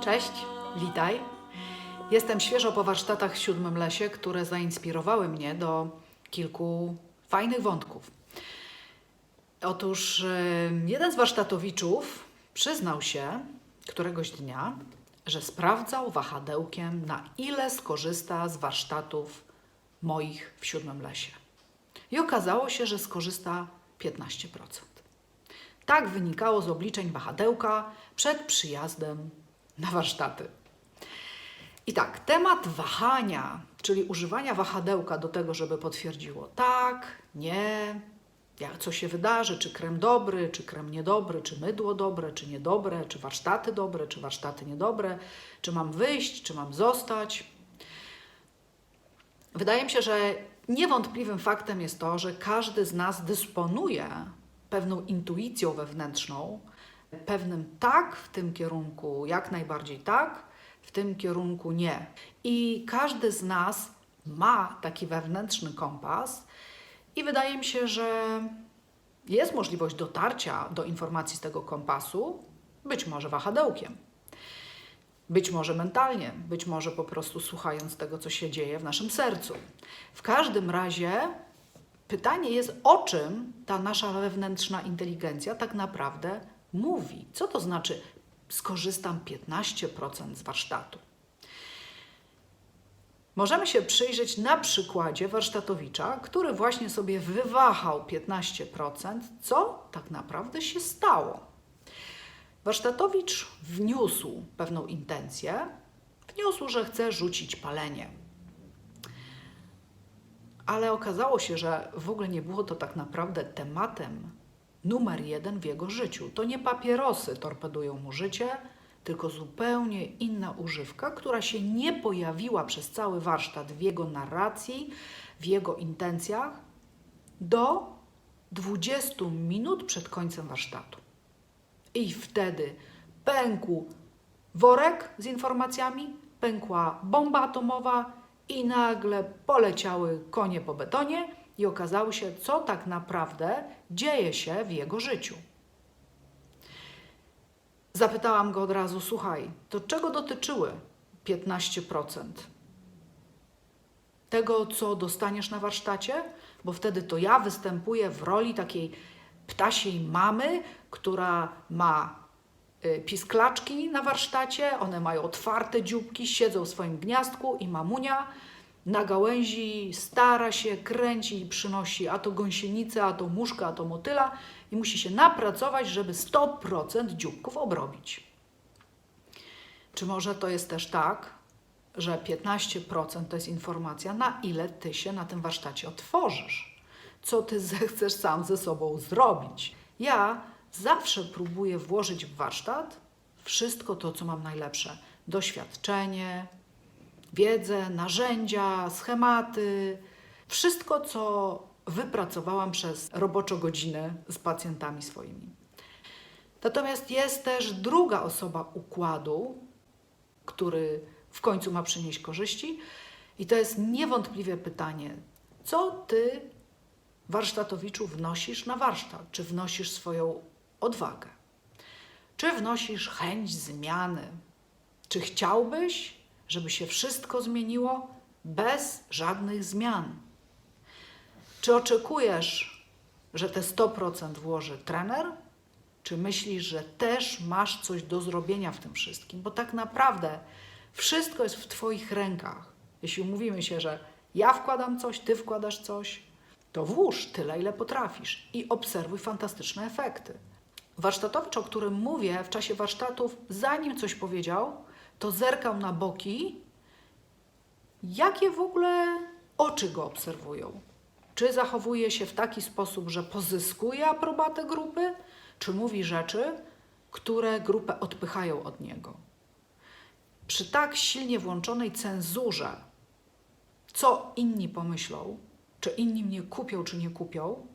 Cześć, witaj. Jestem świeżo po warsztatach w Siódmym Lesie, które zainspirowały mnie do kilku fajnych wątków. Otóż jeden z warsztatowiczów przyznał się któregoś dnia, że sprawdzał wahadełkiem, na ile skorzysta z warsztatów moich w Siódmym Lesie. I okazało się, że skorzysta 15%. Tak wynikało z obliczeń wahadełka przed przyjazdem na warsztaty. I tak, temat wahania, czyli używania wahadełka do tego, żeby potwierdziło tak, nie, jak, co się wydarzy, czy krem dobry, czy krem niedobry, czy mydło dobre, czy niedobre, czy warsztaty dobre, czy warsztaty niedobre, czy mam wyjść, czy mam zostać. Wydaje mi się, że niewątpliwym faktem jest to, że każdy z nas dysponuje pewną intuicją wewnętrzną, pewnym tak w tym kierunku, jak najbardziej tak, w tym kierunku nie. I każdy z nas ma taki wewnętrzny kompas, i wydaje mi się, że jest możliwość dotarcia do informacji z tego kompasu, być może wahadełkiem. Być może mentalnie, być może po prostu słuchając tego, co się dzieje w naszym sercu. W każdym razie pytanie jest, o czym ta nasza wewnętrzna inteligencja tak naprawdę mówi. Co to znaczy, skorzystam 15% z warsztatu? Możemy się przyjrzeć na przykładzie warsztatowicza, który właśnie sobie wywahał 15%, co tak naprawdę się stało. Warsztatowicz wniósł pewną intencję, wniósł, że chce rzucić palenie. Ale okazało się, że w ogóle nie było to tak naprawdę tematem numer jeden w jego życiu. To nie papierosy torpedują mu życie, tylko zupełnie inna używka, która się nie pojawiła przez cały warsztat w jego narracji, w jego intencjach do 20 minut przed końcem warsztatu. I wtedy pękł worek z informacjami, pękła bomba atomowa i nagle poleciały konie po betonie i okazało się, co tak naprawdę dzieje się w jego życiu. Zapytałam go od razu: Słuchaj, to czego dotyczyły 15%? Tego, co dostaniesz na warsztacie? Bo wtedy to ja występuję w roli takiej ptasiej mamy, która ma y, pisklaczki na warsztacie, one mają otwarte dzióbki, siedzą w swoim gniazdku i mamunia na gałęzi stara się, kręci i przynosi a to gąsienicę, a to muszka, a to motyla i musi się napracować, żeby 100% dzióbków obrobić. Czy może to jest też tak, że 15% to jest informacja, na ile ty się na tym warsztacie otworzysz? Co ty zechcesz sam ze sobą zrobić? Ja zawsze próbuję włożyć w warsztat wszystko to, co mam najlepsze. Doświadczenie, wiedzę, narzędzia, schematy, wszystko, co wypracowałam przez roboczo godzinę z pacjentami swoimi. Natomiast jest też druga osoba układu, który w końcu ma przynieść korzyści, i to jest niewątpliwie pytanie, co ty, warsztatowiczu, wnosisz na warsztat? Czy wnosisz swoją odwagę? Czy wnosisz chęć zmiany? Czy chciałbyś, żeby się wszystko zmieniło bez żadnych zmian? Czy oczekujesz, że te 100% włoży trener? Czy myślisz, że też masz coś do zrobienia w tym wszystkim? Bo tak naprawdę wszystko jest w Twoich rękach. Jeśli umówimy się, że ja wkładam coś, Ty wkładasz coś, to włóż tyle, ile potrafisz i obserwuj fantastyczne efekty. Warsztatowicz, o którym mówię w czasie warsztatów, zanim coś powiedział, to zerkał na boki, jakie w ogóle oczy go obserwują. Czy zachowuje się w taki sposób, że pozyskuje aprobatę grupy, czy mówi rzeczy, które grupę odpychają od niego. Przy tak silnie włączonej cenzurze, co inni pomyślą, czy inni mnie kupią, czy nie kupią,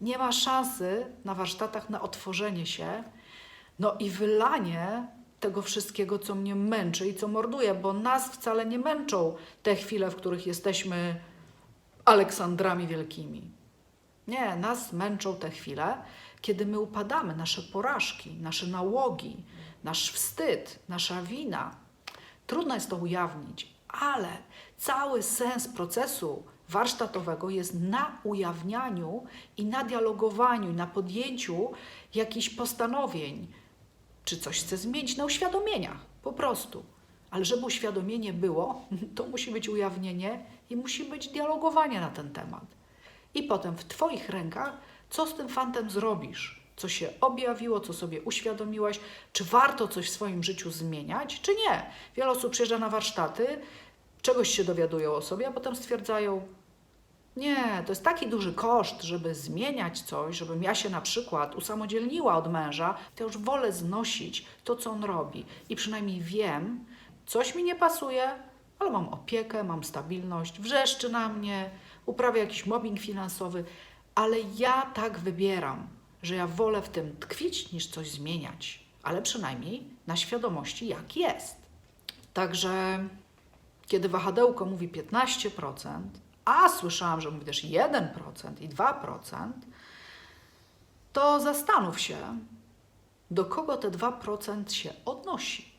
nie ma szansy na warsztatach na otworzenie się, no i wylanie tego wszystkiego, co mnie męczy i co morduje, bo nas wcale nie męczą te chwile, w których jesteśmy Aleksandrami Wielkimi. Nie, nas męczą te chwile, kiedy my upadamy, nasze porażki, nasze nałogi, nasz wstyd, nasza wina. Trudno jest to ujawnić, ale cały sens procesu warsztatowego jest na ujawnianiu i na dialogowaniu, na podjęciu jakichś postanowień, czy coś chce zmienić, na uświadomieniach, po prostu. Ale żeby uświadomienie było, to musi być ujawnienie i musi być dialogowanie na ten temat. I potem w Twoich rękach, co z tym fantem zrobisz? Co się objawiło, co sobie uświadomiłaś? Czy warto coś w swoim życiu zmieniać, czy nie? Wiele osób przyjeżdża na warsztaty, czegoś się dowiadują o sobie, a potem stwierdzają, nie, to jest taki duży koszt, żeby zmieniać coś, żebym ja się na przykład usamodzielniła od męża, to już wolę znosić to, co on robi. I przynajmniej wiem, coś mi nie pasuje, ale mam opiekę, mam stabilność, wrzeszczy na mnie, uprawia jakiś mobbing finansowy, ale ja tak wybieram, że ja wolę w tym tkwić niż coś zmieniać, ale przynajmniej na świadomości, jak jest. Także kiedy wahadełko mówi 15%, a słyszałam, że mówi też 1% i 2%, to zastanów się, do kogo te 2% się odnosi.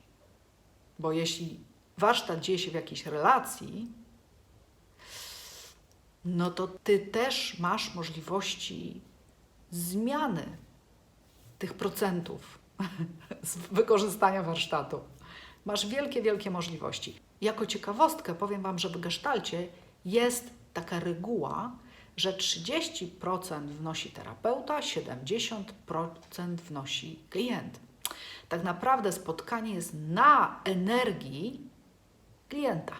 Bo jeśli warsztat dzieje się w jakiejś relacji, no to ty też masz możliwości zmiany tych procentów z wykorzystania warsztatu. Masz wielkie, wielkie możliwości. Jako ciekawostkę powiem Wam, że w gestalcie jest taka reguła, że 30% wnosi terapeuta, 70% wnosi klient. Tak naprawdę spotkanie jest na energii klienta.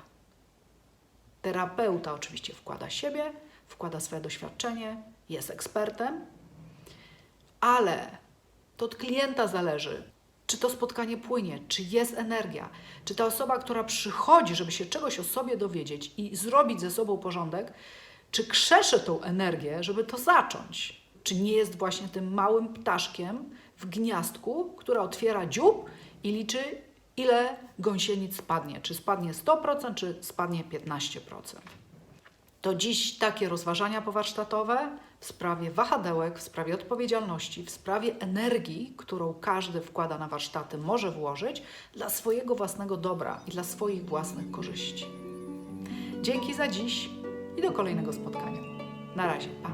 Terapeuta oczywiście wkłada siebie, wkłada swoje doświadczenie, jest ekspertem, ale to od klienta zależy, czy to spotkanie płynie, czy jest energia, czy ta osoba, która przychodzi, żeby się czegoś o sobie dowiedzieć i zrobić ze sobą porządek, czy krzesze tą energię, żeby to zacząć, czy nie jest właśnie tym małym ptaszkiem w gniazdku, która otwiera dziób i liczy, ile gąsienic spadnie, czy spadnie 100%, czy spadnie 15%. To dziś takie rozważania powarsztatowe w sprawie wahadełek, w sprawie odpowiedzialności, w sprawie energii, którą każdy wkłada na warsztaty, może włożyć dla swojego własnego dobra i dla swoich własnych korzyści. Dzięki za dziś i do kolejnego spotkania. Na razie, pa.